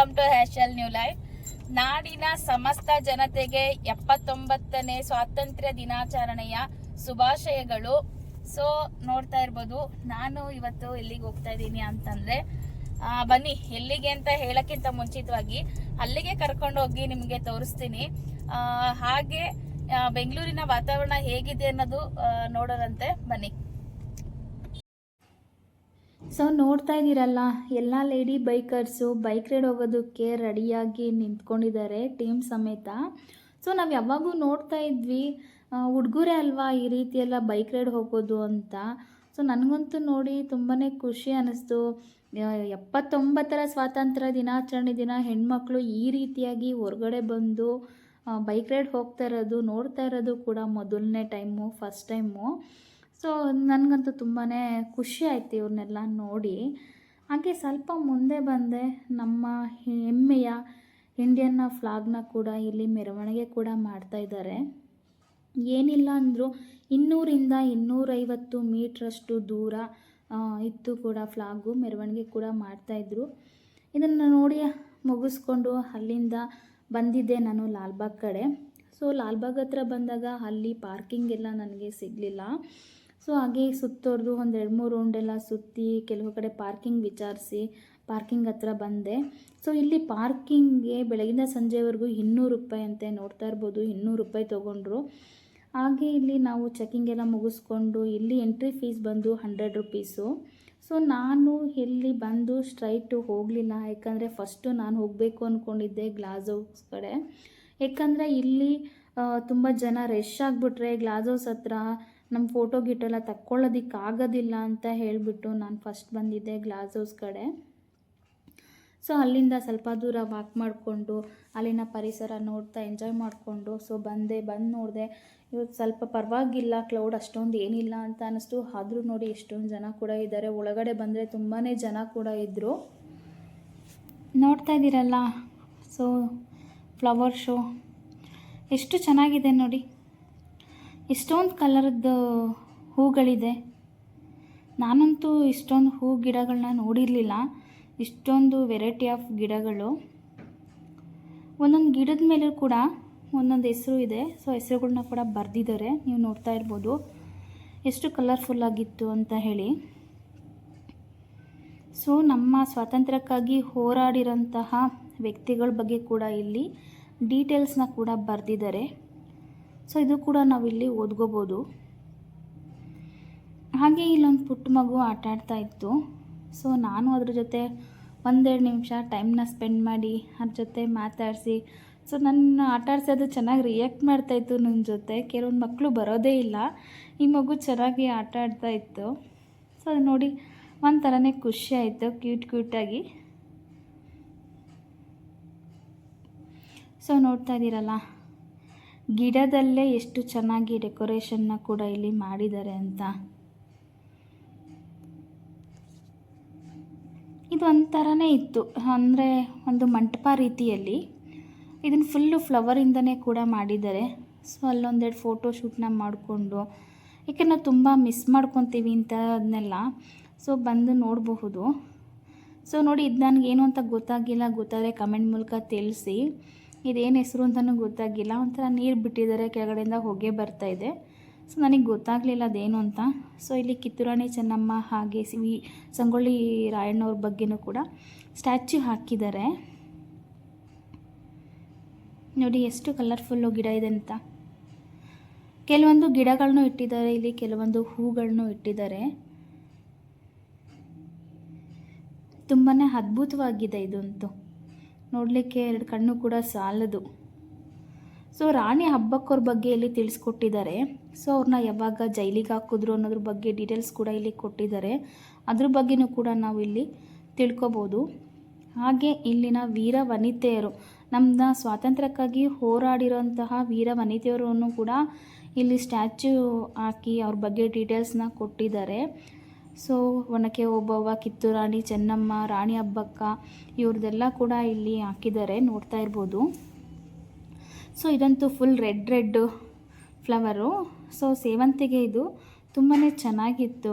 Welcome to hashal new life ನಾಡಿನ ಸಮಸ್ತ ಜನತೆಗೆ ಎಪ್ಪತ್ತೊಂಬತ್ತನೇ ಸ್ವಾತಂತ್ರ್ಯ ದಿನಾಚರಣೆಯ ಶುಭಾಶಯಗಳು. ಸೊ ನೋಡ್ತಾ ಇರ್ಬೋದು, ನಾನು ಇವತ್ತು ಎಲ್ಲಿಗೆ ಹೋಗ್ತಾ ಇದ್ದೀನಿ ಅಂತಂದ್ರೆ ಬನ್ನಿ, ಎಲ್ಲಿಗೆ ಅಂತ ಹೇಳಕ್ಕಿಂತ ಮುಂಚಿತವಾಗಿ ಅಲ್ಲಿಗೆ ಕರ್ಕೊಂಡು ಹೋಗಿ ನಿಮಗೆ ತೋರಿಸ್ತೀನಿ. ಹಾಗೆ ಬೆಂಗಳೂರಿನ ವಾತಾವರಣ ಹೇಗಿದೆ ಅನ್ನೋದು ನೋಡೋರಂತೆ. ಬನ್ನಿ. ಸೊ ನೋಡ್ತಾ ಇದ್ದೀರಲ್ಲ, ಎಲ್ಲ ಲೇಡಿ ಬೈಕರ್ಸು ಬೈಕ್ ರೈಡ್ ಹೋಗೋದಕ್ಕೆ ರೆಡಿಯಾಗಿ ನಿಂತ್ಕೊಂಡಿದ್ದಾರೆ ಟೀಮ್ ಸಮೇತ. ಸೊ ನಾವು ಯಾವಾಗೂ ನೋಡ್ತಾ ಇದ್ವಿ ಹುಡುಗರೇ ಅಲ್ವಾ ಈ ರೀತಿ ಎಲ್ಲ ಬೈಕ್ ರೈಡ್ ಹೋಗೋದು ಅಂತ. ಸೊ ನನಗಂತೂ ನೋಡಿ ತುಂಬಾ ಖುಷಿ ಅನ್ನಿಸ್ತು ಎಪ್ಪತ್ತೊಂಬತ್ತರ ಸ್ವಾತಂತ್ರ್ಯ ದಿನಾಚರಣೆ ದಿನ ಹೆಣ್ಮಕ್ಳು ಈ ರೀತಿಯಾಗಿ ಹೊರಗಡೆ ಬಂದು ಬೈಕ್ ರೈಡ್ ಹೋಗ್ತಾ ಇರೋದು, ನೋಡ್ತಾ ಇರೋದು ಕೂಡ ಮೊದಲನೇ ಟೈಮು ಫಸ್ಟ್ ಟೈಮು ಸೊ ನನಗಂತೂ ತುಂಬಾ ಖುಷಿ ಆಯ್ತು ಇವ್ರನ್ನೆಲ್ಲ ನೋಡಿ. ಹಾಗೆ ಸ್ವಲ್ಪ ಮುಂದೆ ಬಂದೆ, ನಮ್ಮ ಹೆಮ್ಮೆಯ ಇಂಡಿಯನ್ನ ಫ್ಲಾಗ್ನ ಕೂಡ ಇಲ್ಲಿ ಮೆರವಣಿಗೆ ಕೂಡ ಮಾಡ್ತಾ ಇದ್ದಾರೆ. ಏನಿಲ್ಲ ಅಂದರೂ ಇನ್ನೂರಿಂದ ಇನ್ನೂರೈವತ್ತು ಮೀಟ್ರಷ್ಟು ದೂರ ಇತ್ತು ಕೂಡ ಫ್ಲಾಗು ಮೆರವಣಿಗೆ ಕೂಡ ಮಾಡ್ತಾಯಿದ್ರು ಇದನ್ನು ನೋಡಿ ಮುಗಿಸ್ಕೊಂಡು ಅಲ್ಲಿಂದ ಬಂದಿದ್ದೆ ನಾನು ಲಾಲ್ಬಾಗ್ ಕಡೆ. ಸೊ ಲಾಲ್ಬಾಗ್ ಹತ್ರ ಬಂದಾಗ ಅಲ್ಲಿ ಪಾರ್ಕಿಂಗ್ ಎಲ್ಲ ನನಗೆ ಸಿಗಲಿಲ್ಲ. ಸೊ ಹಾಗೆ ಸುತ್ತೋರ್ದು ಒಂದು ಎರಡು ಮೂರು ರೌಂಡೆಲ್ಲ ಸುತ್ತಿ ಕೆಲವು ಕಡೆ ಪಾರ್ಕಿಂಗ್ ವಿಚಾರಿಸಿ ಪಾರ್ಕಿಂಗ್ ಹತ್ರ ಬಂದೆ. ಸೊ ಇಲ್ಲಿ ಪಾರ್ಕಿಂಗ್ಗೆ ಬೆಳಗಿನ ಸಂಜೆವರೆಗೂ ಇನ್ನೂರು ರೂಪಾಯಿ ಅಂತೆ ನೋಡ್ತಾ ಇರ್ಬೋದು, ಇನ್ನೂರು ರೂಪಾಯಿ ತೊಗೊಂಡ್ರು. ಹಾಗೆ ಇಲ್ಲಿ ನಾವು ಚೆಕಿಂಗ್ ಎಲ್ಲ ಮುಗಿಸ್ಕೊಂಡು ಇಲ್ಲಿ ಎಂಟ್ರಿ ಫೀಸ್ ಬಂದು ಹಂಡ್ರೆಡ್ ರುಪೀಸು ಸೊ ನಾನು ಇಲ್ಲಿ ಬಂದು ಸ್ಟ್ರೈಟು ಹೋಗಲಿಲ್ಲ, ಯಾಕಂದರೆ ಫಸ್ಟು ನಾನು ಹೋಗಬೇಕು ಅಂದ್ಕೊಂಡಿದ್ದೆ ಗ್ಲಾಸ್ ಹೌಸ್ ಕಡೆ. ಯಾಕಂದರೆ ಇಲ್ಲಿ ತುಂಬ ಜನ ರಶ್ ಆಗಿಬಿಟ್ರೆ ಗ್ಲಾಸ್ ಹೌಸ್ ಹತ್ರ ನಮ್ಮ ಫೋಟೋ ಗಿಟೆಲ್ಲ ತಕ್ಕೊಳ್ಳೋದಿಕ್ಕೆ ಆಗೋದಿಲ್ಲ ಅಂತ ಹೇಳಿಬಿಟ್ಟು ನಾನು ಫಸ್ಟ್ ಬಂದಿದ್ದೆ ಗ್ಲಾಸ್ ಹೌಸ್ ಕಡೆ. ಸೊ ಅಲ್ಲಿಂದ ಸ್ವಲ್ಪ ದೂರ ವಾಕ್ ಮಾಡಿಕೊಂಡು, ಅಲ್ಲಿನ ಪರಿಸರ ನೋಡ್ತಾ ಎಂಜಾಯ್ ಮಾಡಿಕೊಂಡು ಸೊ ಬಂದೆ, ಬಂದು ನೋಡಿದೆ. ಇವತ್ತು ಸ್ವಲ್ಪ ಪರವಾಗಿಲ್ಲ ಕ್ಲೌಡ್ ಅಷ್ಟೊಂದು ಏನಿಲ್ಲ ಅಂತ ಅನ್ನಿಸ್ತು ಆದರೂ ನೋಡಿ ಎಷ್ಟೊಂದು ಜನ ಕೂಡ ಇದ್ದಾರೆ ಒಳಗಡೆ ಬಂದರೆ ತುಂಬಾ ಜನ ಕೂಡ ಇದ್ದರು ನೋಡ್ತಾ ಇದ್ದೀರಲ್ಲ ಸೊ ಫ್ಲವರ್ ಶೋ ಎಷ್ಟು ಚೆನ್ನಾಗಿದೆ ನೋಡಿ. ಇಷ್ಟೊಂದು ಕಲರದ್ದು ಹೂಗಳಿದೆ. ನಾನಂತೂ ಇಷ್ಟೊಂದು ಹೂ ಗಿಡಗಳನ್ನ ನೋಡಿರಲಿಲ್ಲ. ಇಷ್ಟೊಂದು ವೆರೈಟಿ ಆಫ್ ಗಿಡಗಳು. ಒಂದೊಂದು ಗಿಡದ ಮೇಲೆ ಕೂಡ ಒಂದೊಂದು ಹೆಸರು ಇದೆ. ಸೊ ಹೆಸರುಗಳನ್ನ ಕೂಡ ಬರೆದಿದ್ದಾರೆ ನೀವು ನೋಡ್ತಾ ಇರ್ಬೋದು. ಎಷ್ಟು ಕಲರ್ಫುಲ್ ಆಗಿತ್ತು ಅಂತ ಹೇಳಿ. ಸೊ ನಮ್ಮ ಸ್ವಾತಂತ್ರ್ಯಕ್ಕಾಗಿ ಹೋರಾಡಿರೋಂತಹ ವ್ಯಕ್ತಿಗಳ ಬಗ್ಗೆ ಕೂಡ ಇಲ್ಲಿ ಡೀಟೇಲ್ಸ್ನ ಕೂಡ ಬರೆದಿದ್ದಾರೆ ಸೊ ಇದು ಕೂಡ ನಾವಿಲ್ಲಿ ಓದ್ಕೋಬೋದು. ಹಾಗೆ ಇಲ್ಲೊಂದು ಪುಟ್ಟ ಮಗು ಆಟ ಆಡ್ತಾ ಇತ್ತು. ಸೊ ನಾನು ಅದ್ರ ಜೊತೆ ಒಂದೆರಡು ನಿಮಿಷ ಟೈಮ್ನ ಸ್ಪೆಂಡ್ ಮಾಡಿ, ಅದ್ರ ಜೊತೆ ಮಾತಾಡಿಸಿ. ಸೊ ನನ್ನ ಆಟ ಅದು ಚೆನ್ನಾಗಿ ರಿಯಾಕ್ಟ್ ಮಾಡ್ತಾಯಿತ್ತು ನನ್ನ ಜೊತೆ. ಕೆಲವೊಂದು ಮಕ್ಕಳು ಬರೋದೇ ಇಲ್ಲ. ಈ ಮಗು ಚೆನ್ನಾಗಿ ಆಟ ಆಡ್ತಾ ಇತ್ತು. ಸೊ ಅದು ನೋಡಿ ಒಂಥರನೇ ಖುಷಿ ಆಯಿತು ಕ್ಯೂಟ್ ಕ್ಯೂಟಾಗಿ ಸೊ ನೋಡ್ತಾ ಇದ್ದೀರಲ್ಲ? ಗಿಡದಲ್ಲೇ ಎಷ್ಟು ಚೆನ್ನಾಗಿ ಡೆಕೋರೇಷನ್ನ ಕೂಡ ಇಲ್ಲಿ ಮಾಡಿದ್ದಾರೆ ಅಂತ. ಇದು ಒಂಥರನೇ ಇತ್ತು. ಅಂದರೆ ಒಂದು ಮಂಟಪ ರೀತಿಯಲ್ಲಿ. ಇದನ್ನು ಫುಲ್ಲು ಫ್ಲವರಿಂದನೇ ಕೂಡ ಮಾಡಿದ್ದಾರೆ. ಸೊ ಅಲ್ಲೊಂದೆರಡು ಫೋಟೋ ಶೂಟ್ನ ಮಾಡಿಕೊಂಡು. ಯಾಕೆ ನಾವು ತುಂಬ ಮಿಸ್ ಮಾಡ್ಕೊತೀವಿ ಅಂತ ಅದನ್ನೆಲ್ಲ ಸೊ ಬಂದು ನೋಡಬಹುದು. ಸೊ ನೋಡಿ, ಇದು ನನಗೇನು ಅಂತ ಗೊತ್ತಾಗಿಲ್ಲ. ಗೊತ್ತಾದರೆ ಕಮೆಂಟ್ ಮೂಲಕ ತಿಳಿಸಿ. ಇದೇನು ಹೆಸರು ಅಂತಲೂ ಗೊತ್ತಾಗಿಲ್ಲ ಒಂಥರ ನೀರು ಬಿಟ್ಟಿದ್ದಾರೆ, ಕೆಳಗಡೆಯಿಂದ ಹೊಗೆ ಬರ್ತಾ ಇದೆ. ಸೊ ನನಗೆ ಗೊತ್ತಾಗಲಿಲ್ಲ ಅದೇನು ಅಂತ. ಸೊ ಇಲ್ಲಿ ಕಿತ್ತೂರಾಣಿ ಚೆನ್ನಮ್ಮ ಹಾಗೆ ಸಿ ವಿ ಸಂಗೊಳ್ಳಿ ರಾಯಣ್ಣವ್ರ ಬಗ್ಗೆನೂ ಕೂಡ ಸ್ಟ್ಯಾಚ್ಯು ಹಾಕಿದ್ದಾರೆ. ನೋಡಿ, ಎಷ್ಟು ಕಲರ್ಫುಲ್ಲು ಗಿಡ ಇದೆ ಅಂತ. ಕೆಲವೊಂದು ಗಿಡಗಳನ್ನೂ ಇಟ್ಟಿದ್ದಾರೆ, ಇಲ್ಲಿ ಕೆಲವೊಂದು ಹೂಗಳನ್ನೂ ಇಟ್ಟಿದ್ದಾರೆ. ತುಂಬಾ ಅದ್ಭುತವಾಗಿದೆ ಇದಂತೂ. ನೋಡಲಿಕ್ಕೆ ಎರಡು ಕಣ್ಣು ಕೂಡ ಸಾಲದು. ಸೊ ರಾಣಿ ಹಬ್ಬಕ್ಕೋರ ಬಗ್ಗೆ ಇಲ್ಲಿ ತಿಳಿಸ್ಕೊಟ್ಟಿದ್ದಾರೆ. ಸೊ ಅವ್ರನ್ನ ಯಾವಾಗ ಜೈಲಿಗೆ ಹಾಕಿದ್ರು ಅನ್ನೋದ್ರ ಬಗ್ಗೆ ಡೀಟೇಲ್ಸ್ ಕೂಡ ಇಲ್ಲಿ ಕೊಟ್ಟಿದ್ದಾರೆ. ಅದ್ರ ಬಗ್ಗೆನೂ ಕೂಡ ನಾವು ಇಲ್ಲಿ ತಿಳ್ಕೊಬೋದು. ಹಾಗೆ ಇಲ್ಲಿನ ವೀರ ವನಿತೆಯರು ನಮ್ಮ ಸ್ವಾತಂತ್ರ್ಯಕ್ಕಾಗಿ ಹೋರಾಡಿರೋಂತಹ ವೀರ ವನಿತೆಯರನ್ನು ಕೂಡ ಇಲ್ಲಿ ಸ್ಟ್ಯಾಚ್ಯೂ ಹಾಕಿ ಅವ್ರ ಬಗ್ಗೆ ಡೀಟೇಲ್ಸ್ನ ಕೊಟ್ಟಿದ್ದಾರೆ. ಸೊ ಒನಕೆ ಓಬವ್ವ ಕಿತ್ತೂರಾಣಿ, ಚೆನ್ನಮ್ಮ, ರಾಣಿ ಹಬ್ಬಕ್ಕ ಇವ್ರದ್ದೆಲ್ಲ ಕೂಡ ಇಲ್ಲಿ ಹಾಕಿದ್ದಾರೆ, ನೋಡ್ತಾ ಇರ್ಬೋದು. ಸೊ ಇದಂತೂ full red red flower so ಸೇವಂತಿಗೆ ಇದು ತುಂಬಾ ಚೆನ್ನಾಗಿತ್ತು.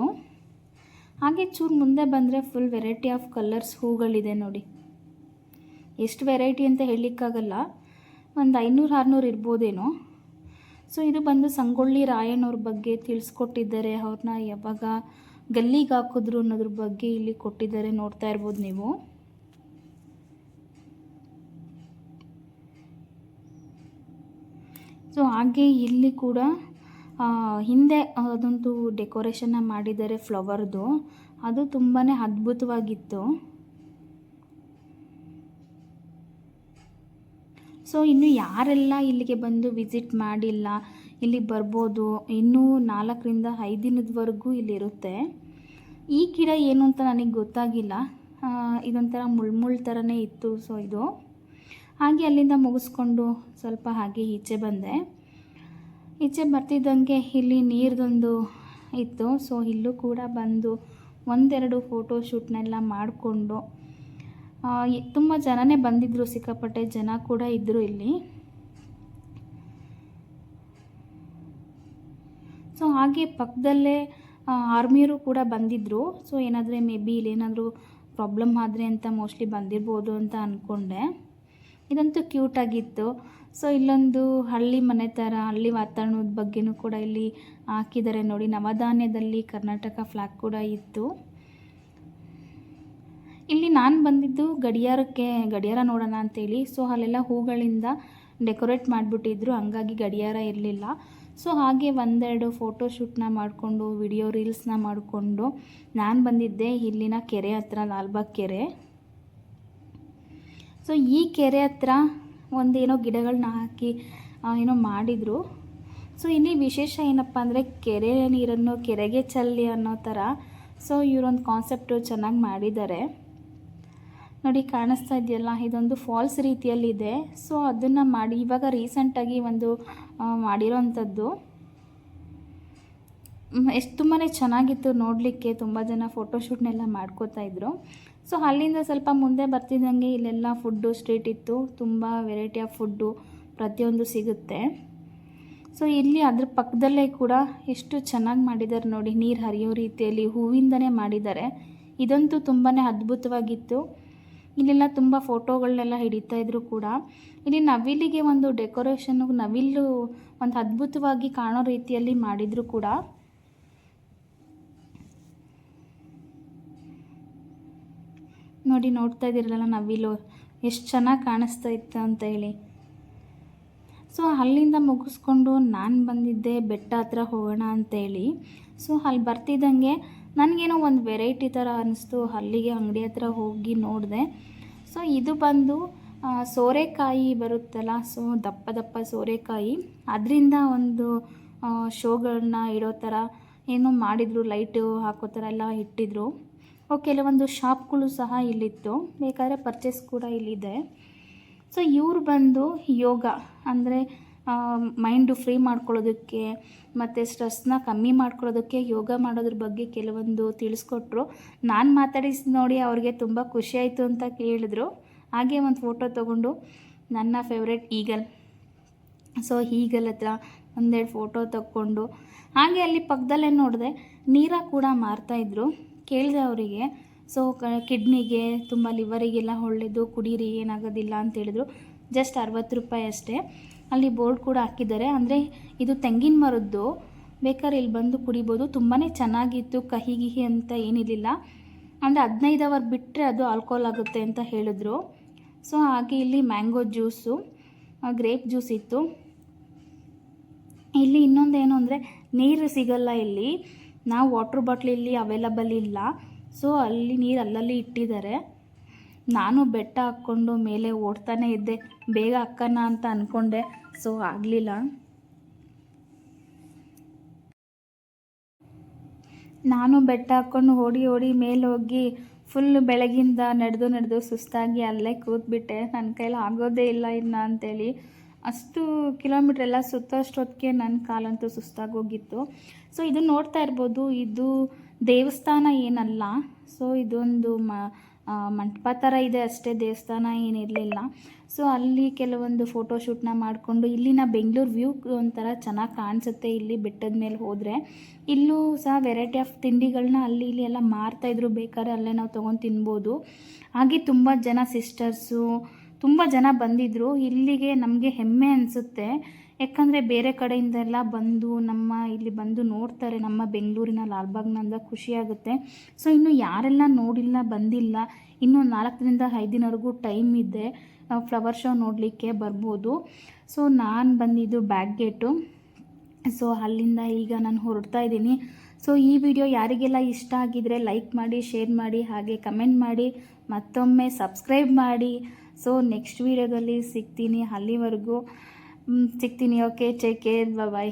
ಹಾಗೆ ಚೂರು ಮುಂದೆ ಬಂದರೆ ಫುಲ್ ವೆರೈಟಿ ಆಫ್ ಕಲರ್ಸ್ ಹೂಗಳಿದೆ ನೋಡಿ. ಎಷ್ಟು ವೆರೈಟಿ ಅಂತ ಹೇಳಲಿಕ್ಕಾಗಲ್ಲ. ಒಂದು ಐನೂರು, ಆರುನೂರು ಇರ್ಬೋದೇನೋ. ಸೊ ಇದು ಬಂದು ಸಂಗೊಳ್ಳಿ ರಾಯಣ್ಣವ್ರ ಬಗ್ಗೆ ತಿಳಿಸ್ಕೊಟ್ಟಿದ್ದಾರೆ. ಅವ್ರನ್ನ ಯಾವಾಗ ಗಲ್ಲಿಗೆ ಹಾಕಿದ್ರು ಅನ್ನೋದ್ರ ಬಗ್ಗೆ ಇಲ್ಲಿ ಕೊಟ್ಟಿದ್ದಾರೆ, ನೋಡ್ತಾ ಇರ್ಬೋದು ನೀವು. ಸೊ ಹಾಗೆ ಇಲ್ಲಿ ಕೂಡ ಹಿಂದೆ ಅದೊಂದು ಡೆಕೋರೇಷನ್ನ ಮಾಡಿದ್ದಾರೆ ಫ್ಲವರ್ದು ಅದು ತುಂಬಾ ಅದ್ಭುತವಾಗಿತ್ತು. ಸೊ ಇನ್ನು ಯಾರೆಲ್ಲ ಇಲ್ಲಿಗೆ ಬಂದು ವಿಸಿಟ್ ಮಾಡಿಲ್ಲ, ಇಲ್ಲಿ ಬರ್ಬೋದು, ಇನ್ನೂ ನಾಲ್ಕರಿಂದ ಐದು ದಿನದವರೆಗೂ ಇಲ್ಲಿರುತ್ತೆ ಈ ಗಿಡ ಏನು ಅಂತ ನನಗೆ ಗೊತ್ತಾಗಿಲ್ಲ. ಇದೊಂಥರ ಮುಳ್ಮುಳ್ ಥರನೇ ಇತ್ತು ಸೊ ಇದು. ಹಾಗೆ ಅಲ್ಲಿಂದ ಮುಗಿಸ್ಕೊಂಡು ಸ್ವಲ್ಪ ಹಾಗೆ ಈಚೆ ಬಂದೆ. ಈಚೆ ಬರ್ತಿದ್ದಂಗೆ ಇಲ್ಲಿ ನೀರ್ದೊಂದು ಇತ್ತು. ಸೊ ಇಲ್ಲೂ ಕೂಡ ಬಂದು ಒಂದೆರಡು ಫೋಟೋ ಶೂಟ್ನೆಲ್ಲ ಮಾಡಿಕೊಂಡು ತುಂಬ ಜನನೇ ಬಂದಿದ್ದರು ಸಿಕ್ಕಾಪಟ್ಟೆ ಜನ ಕೂಡ ಇದ್ದರು ಇಲ್ಲಿ. ಸೊ ಹಾಗೆ ಪಕ್ಕದಲ್ಲೇ ಆರ್ಮಿಯರು ಕೂಡ ಬಂದಿದ್ದರು ಸೊ ಏನಾದರೆ ಮೇ ಬಿ ಇಲ್ಲೇನಾದರೂ ಪ್ರಾಬ್ಲಮ್ ಆದರೆ ಅಂತ ಮೋಸ್ಟ್ಲಿ ಬಂದಿರ್ಬೋದು ಅಂತ ಅಂದ್ಕೊಂಡೆ ಇದಂತೂ ಕ್ಯೂಟಾಗಿತ್ತು ಸೊ ಇಲ್ಲೊಂದು ಹಳ್ಳಿ ಮನೆ ಥರ ಹಳ್ಳಿ ವಾತಾವರಣದ ಬಗ್ಗೆನೂ ಕೂಡ ಇಲ್ಲಿ ಹಾಕಿದ್ದಾರೆ ನೋಡಿ. ನವಧಾನ್ಯದಲ್ಲಿ ಕರ್ನಾಟಕ ಫ್ಲಾಗ್ ಕೂಡ ಇತ್ತು. ಇಲ್ಲಿ ನಾನು ಬಂದಿದ್ದು ಗಡಿಯಾರಕ್ಕೆ, ಗಡಿಯಾರ ನೋಡೋಣ ಅಂತೇಳಿ. ಸೊ ಅಲ್ಲೆಲ್ಲ ಹೂಗಳಿಂದ ಡೆಕೋರೇಟ್ ಮಾಡಿಬಿಟ್ಟಿದ್ರು. ಹಂಗಾಗಿ ಗಡಿಯಾರ ಇರಲಿಲ್ಲ. ಸೊ ಹಾಗೆ ಒಂದೆರಡು ಫೋಟೋ ಶೂಟ್ನ ಮಾಡಿಕೊಂಡು ವಿಡಿಯೋ ರೀಲ್ಸ್ನ ಮಾಡಿಕೊಂಡು ನಾನು ಬಂದಿದ್ದೆ ಇಲ್ಲಿನ ಕೆರೆ ಹತ್ರ, ಲಾಲ್ಬಾಗ್ ಕೆರೆ. ಸೊ ಈ ಕೆರೆ ಹತ್ರ ಒಂದೇನೋ ಗಿಡಗಳನ್ನ ಹಾಕಿ ಏನೋ ಮಾಡಿದರು. ಸೊ ಇಲ್ಲಿ ವಿಶೇಷ ಏನಪ್ಪ ಅಂದರೆ ಕೆರೆ ನೀರನ್ನು, ಕೆರೆಗೆ ಚಲ್ಲಿ ಅನ್ನೋ ಥರ ಸೊ ಇವರೊಂದು ಕಾನ್ಸೆಪ್ಟು ಚೆನ್ನಾಗಿ ಮಾಡಿದ್ದಾರೆ. ನೋಡಿ, ಕಾಣಿಸ್ತಾ ಇದೆಯಲ್ಲ, ಇದೊಂದು ಫಾಲ್ಸ್ ರೀತಿಯಲ್ಲಿದೆ. ಸೊ ಅದನ್ನು ಮಾಡಿ, ಇವಾಗ ರೀಸೆಂಟಾಗಿ ಒಂದು ಮಾಡಿರೋವಂಥದ್ದು ಎಷ್ಟು ತುಂಬಾ ಚೆನ್ನಾಗಿತ್ತು ನೋಡಲಿಕ್ಕೆ, ತುಂಬ ಜನ ಫೋಟೋಶೂಟ್ನೆಲ್ಲ ಮಾಡ್ಕೋತಾ ಇದ್ರು. ಸೊ ಅಲ್ಲಿಂದ ಸ್ವಲ್ಪ ಮುಂದೆ ಬರ್ತಿದ್ದಂಗೆ ಇಲ್ಲೆಲ್ಲ ಫುಡ್ಡು ಸ್ಟ್ರೀಟ್ ಇತ್ತು. ತುಂಬ ವೆರೈಟಿ ಆಫ್ ಫುಡ್ಡು ಪ್ರತಿಯೊಂದು ಸಿಗುತ್ತೆ. ಸೊ ಇಲ್ಲಿ ಅದ್ರ ಪಕ್ಕದಲ್ಲೇ ಕೂಡ ಎಷ್ಟು ಚೆನ್ನಾಗಿ ಮಾಡಿದ್ದಾರೆ ನೋಡಿ, ನೀರು ಹರಿಯೋ ರೀತಿಯಲ್ಲಿ ಹೂವಿಂದನೇ ಮಾಡಿದ್ದಾರೆ. ಇದಂತೂ ತುಂಬಾ ಅದ್ಭುತವಾಗಿತ್ತು. ಇಲ್ಲೆಲ್ಲ ತುಂಬ ಫೋಟೋಗಳನ್ನೆಲ್ಲ ಹಿಡಿತಾ ಇದ್ರು ಕೂಡ. ಇಲ್ಲಿ ನವಿಲಿಗೆ ಒಂದು ಡೆಕೋರೇಷನ್ ನವಿಲು ಒಂದು ಅದ್ಭುತವಾಗಿ ಕಾಣೋ ರೀತಿಯಲ್ಲಿ ಮಾಡಿದ್ರು ಕೂಡ. ನೋಡಿ ನೋಡ್ತಾ ಇದ್ದೀರಲ್ಲ ನವಿಲು, ಎಷ್ಟು ಚೆನ್ನಾಗಿ ಕಾಣಿಸ್ತಾ ಇತ್ತು ಅಂತ ಹೇಳಿ. ಸೊ, ಅಲ್ಲಿಂದ ಮುಗಿಸ್ಕೊಂಡು ನಾನು ಬಂದಿದ್ದೆ ಬೆಟ್ಟ ಹತ್ರ ಹೋಗೋಣ ಅಂತೇಳಿ ಸೊ, ಅಲ್ಲಿ ಬರ್ತಿದ್ದಂಗೆ ನನಗೇನೋ ಒಂದು ವೆರೈಟಿ ಥರ ಅನ್ನಿಸ್ತು ಅಲ್ಲಿಗೆ ಅಂಗಡಿ ಹತ್ರ ಹೋಗಿ ನೋಡಿದೆ. ಸೊ ಇದು ಬಂದು ಸೋರೆಕಾಯಿ ಬರುತ್ತಲ್ಲ ಸೊ ದಪ್ಪ ದಪ್ಪ ಸೋರೆಕಾಯಿ. ಅದರಿಂದ ಒಂದು ಶೋಗಳನ್ನ ಇಡೋ ಥರ ಏನೋ ಮಾಡಿದರು ಲೈಟು ಹಾಕೋ ಥರ ಎಲ್ಲ ಇಟ್ಟಿದ್ರು. ಕೆಲವೊಂದು ಶಾಪ್ಗಳು ಸಹ ಇಲ್ಲಿತ್ತು, ಬೇಕಾದ್ರೆ ಪರ್ಚೇಸ್ ಕೂಡ ಇಲ್ಲಿದೆ. ಸೊ ಇವ್ರು ಬಂದು ಯೋಗ, ಅಂದರೆ ಮೈಂಡು ಫ್ರೀ ಮಾಡ್ಕೊಳ್ಳೋದಕ್ಕೆ ಮತ್ತು ಸ್ಟ್ರೆಸ್ನ ಕಮ್ಮಿ ಮಾಡ್ಕೊಳ್ಳೋದಕ್ಕೆ ಯೋಗ ಮಾಡೋದ್ರ ಬಗ್ಗೆ ಕೆಲವೊಂದು ತಿಳಿಸ್ಕೊಟ್ರು. ನಾನು ಮಾತಾಡಿಸಿ ನೋಡಿ ಅವ್ರಿಗೆ ತುಂಬ ಖುಷಿ ಆಯಿತು ಅಂತ ಕೇಳಿದ್ರು. ಹಾಗೆ ಒಂದು ಫೋಟೋ ತೊಗೊಂಡು ನನ್ನ ಫೇವ್ರೆಟ್ ಈಗಲ್ ಸೊ ಈಗಲ್ ಹತ್ರ ಒಂದೆರಡು ಫೋಟೋ ತಕ್ಕೊಂಡು ಹಾಗೆ ಅಲ್ಲಿ ಪಕ್ಕದಲ್ಲೇ ನೋಡಿದೆ ನೀರ ಕೂಡ ಮಾರ್ತಾಯಿದ್ರು ಕೇಳಿದೆ ಅವರಿಗೆ ಸೊ ಕಿಡ್ನಿಗೆ ತುಂಬ ಲಿವರಿಗೆಲ್ಲ ಒಳ್ಳೆಯದು ಕುಡೀರಿ ಏನಾಗೋದಿಲ್ಲ ಅಂತ ಹೇಳಿದ್ರು. ಜಸ್ಟ್ ಅರವತ್ತು ರೂಪಾಯಿ ಅಷ್ಟೇ. ಅಲ್ಲಿ ಬೋರ್ಡ್ ಕೂಡ ಹಾಕಿದ್ದಾರೆ. ಅಂದರೆ ಇದು ತೆಂಗಿನ ಮರದ್ದು. ಬೇಕಾದ್ರೆ ಇಲ್ಲಿ ಬಂದು ಕುಡಿಬೋದು. ತುಂಬಾ ಚೆನ್ನಾಗಿತ್ತು. ಕಹಿ ಗಿಹಿ ಅಂತ ಏನಿರಲಿಲ್ಲ. ಅಂದರೆ ಹದಿನೈದು ಅವರ್ ಬಿಟ್ಟರೆ ಅದು ಆಲ್ಕೋಹಾಲ್ ಆಗುತ್ತೆ ಅಂತ ಹೇಳಿದ್ರು. ಸೊ ಹಾಗೆ ಇಲ್ಲಿ ಮ್ಯಾಂಗೋ ಜ್ಯೂಸು ಗ್ರೇಪ್ ಜ್ಯೂಸ್ ಇತ್ತು. ಇಲ್ಲಿ ಇನ್ನೊಂದೇನು ಅಂದರೆ ನೀರು ಸಿಗಲ್ಲ ಇಲ್ಲಿ. ನಾವು ವಾಟ್ರ್ ಬಾಟ್ಲ್ ಇಲ್ಲಿ ಅವೈಲಬಲ್ ಇಲ್ಲ. ಸೊ ಅಲ್ಲಿ ನೀರು ಅಲ್ಲಲ್ಲಿ ಇಟ್ಟಿದ್ದಾರೆ. ನಾನು ಬೆಟ್ಟ ಹಾಕ್ಕೊಂಡು ಮೇಲೆ ಓಡ್ತಾನೆ ಇದ್ದೆ. ಬೇಗ ಹಾಕೋಣ ಅಂತ ಅಂದ್ಕೊಂಡೆ ಸೊ ಆಗಲಿಲ್ಲ. ನಾನು ಬೆಟ್ಟ ಹಾಕ್ಕೊಂಡು ಓಡಿ ಓಡಿ ಮೇಲೆ ಹೋಗಿ ಫುಲ್ ಬೆಳಗಿಂದ ನಡೆದು ನಡೆದು ಸುಸ್ತಾಗಿ ಅಲ್ಲೇ ಕೂತ್ಬಿಟ್ಟೆ. ನನ್ನ ಕೈಲಿ ಆಗೋದೇ ಇಲ್ಲ ಇನ್ನ ಅಂತೇಳಿ. ಅಷ್ಟು ಕಿಲೋಮೀಟ್ರ್ ಎಲ್ಲ ಸುತ್ತೋಷ್ಟೊತ್ತಿಗೆ ನನ್ನ ಕಾಲಂತೂ ಸುಸ್ತಾಗೋಗಿತ್ತು ಸೊ ಇದು ನೋಡ್ತಾ ಇರ್ಬೋದು. ಇದು ದೇವಸ್ಥಾನ ಏನಲ್ಲ. ಸೊ ಇದೊಂದು ಮ ಮಂಟಪ ಥರ ಇದೆ ಅಷ್ಟೇ, ದೇವಸ್ಥಾನ ಏನಿರಲಿಲ್ಲ. ಸೊ ಅಲ್ಲಿ ಕೆಲವೊಂದು ಫೋಟೋಶೂಟ್ನ ಮಾಡಿಕೊಂಡು ಇಲ್ಲಿನ ಬೆಂಗಳೂರು ವ್ಯೂ ಒಂಥರ ಚೆನ್ನಾಗಿ ಕಾಣಿಸುತ್ತೆ ಇಲ್ಲಿ ಬೆಟ್ಟದ ಮೇಲೆ ಹೋದರೆ. ಇಲ್ಲೂ ಸಹ ವೆರೈಟಿ ಆಫ್ ತಿಂಡಿಗಳನ್ನ ಅಲ್ಲಿ ಇಲ್ಲಿ ಎಲ್ಲ ಮಾರ್ತಾಯಿದ್ರು ಬೇಕಾದ್ರೆ ಅಲ್ಲೇ ನಾವು ತೊಗೊಂಡು ತಿನ್ಬೋದು. ಹಾಗೆ ತುಂಬ ಜನ ಸಿಸ್ಟರ್ಸು ತುಂಬ ಜನ ಬಂದಿದ್ದರು ಇಲ್ಲಿಗೆ ನಮಗೆ ಹೆಮ್ಮೆ ಅನಿಸುತ್ತೆ. ಯಾಕಂದರೆ ಬೇರೆ ಕಡೆಯಿಂದೆಲ್ಲ ಬಂದು ನಮ್ಮ ಇಲ್ಲಿ ಬಂದು ನೋಡ್ತಾರೆ ನಮ್ಮ ಬೆಂಗಳೂರಿನ ಲಾಲ್ಬಾಗ್ನಿಂದ ಖುಷಿಯಾಗುತ್ತೆ ಸೊ ಇನ್ನು ಯಾರೆಲ್ಲ ನೋಡಿಲ್ಲ, ಬಂದಿಲ್ಲ, ಇನ್ನೂ ನಾಲ್ಕರಿಂದ ಐದು ದಿನವರೆಗೂ ಟೈಮ್ ಇದೆ. ಫ್ಲವರ್ ಶೋ ನೋಡಲಿಕ್ಕೆ ಬರ್ಬೋದು. ಸೊ ನಾನು ಬಂದಿದ್ದು ಬ್ಯಾಕ್ ಗೇಟು ಸೊ ಅಲ್ಲಿಂದ ಈಗ ನಾನು ಹೊರಡ್ತಾ ಇದ್ದೀನಿ. ಸೊ ಈ ವಿಡಿಯೋ ಯಾರಿಗೆಲ್ಲ ಇಷ್ಟ ಆಗಿದ್ರೆ ಲೈಕ್ ಮಾಡಿ ಶೇರ್ ಮಾಡಿ, ಹಾಗೆ ಕಮೆಂಟ್ ಮಾಡಿ, ಮತ್ತೊಮ್ಮೆ ಸಬ್ಸ್ಕ್ರೈಬ್ ಮಾಡಿ. ಸೊ ನೆಕ್ಸ್ಟ್ ವಿಡಿಯೋದಲ್ಲಿ ಸಿಗ್ತೀನಿ ಅಲ್ಲಿವರೆಗೂ. ಸಿಗ್ತೀನಿ ಓಕೆ ಟೇಕ್ ಕೇರ್ ಬಾಯ್